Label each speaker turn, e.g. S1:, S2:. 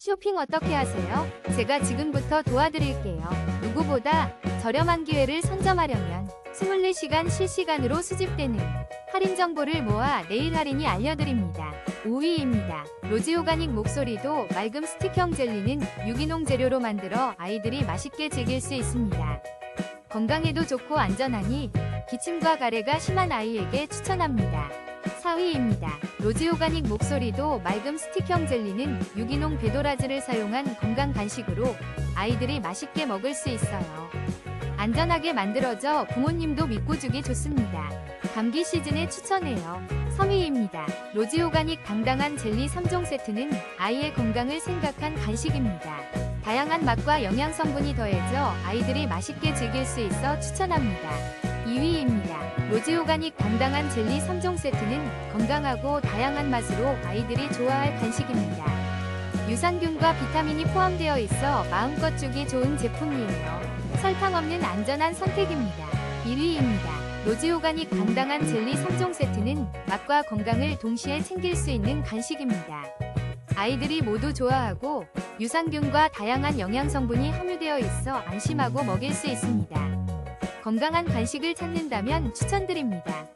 S1: 쇼핑 어떻게 하세요? 제가 지금부터 도와드릴게요. 누구보다 저렴한 기회를 선점하려면 24시간 실시간으로 수집되는 할인 정보를 모아 내일 할인이 알려드립니다. 5위입니다. 로지오가닉 목소리도 맑음 스틱형 젤리는 유기농 재료로 만들어 아이들이 맛있게 즐길 수 있습니다. 건강에도 좋고 안전하니 기침과 가래가 심한 아이에게 추천합니다. 4위입니다. 로지 오가닉 목소리도 맑음 스틱형 젤리는 유기농 베도라즈를 사용한 건강 간식으로 아이들이 맛있게 먹을 수 있어요. 안전하게 만들어져 부모님도 믿고 주기 좋습니다. 감기 시즌에 추천해요. 3위입니다. 로지 오가닉 당당한 젤리 3종 세트는 아이의 건강을 생각한 간식입니다. 다양한 맛과 영양 성분이 더해져 아이들이 맛있게 즐길 수 있어 추천합니다. 2위입니다. 로지 오가닉 당당한 젤리 3종 세트는 건강하고 다양한 맛으로 아이들이 좋아할 간식입니다. 유산균과 비타민이 포함되어 있어 마음껏 주기 좋은 제품이에요. 설탕 없는 안전한 선택입니다. 1위입니다. 로지 오가닉 당당한 젤리 3종 세트는 맛과 건강을 동시에 챙길 수 있는 간식입니다. 아이들이 모두 좋아하고 유산균과 다양한 영양 성분이 함유되어 있어 안심하고 먹일 수 있습니다. 건강한 간식을 찾는다면 추천드립니다.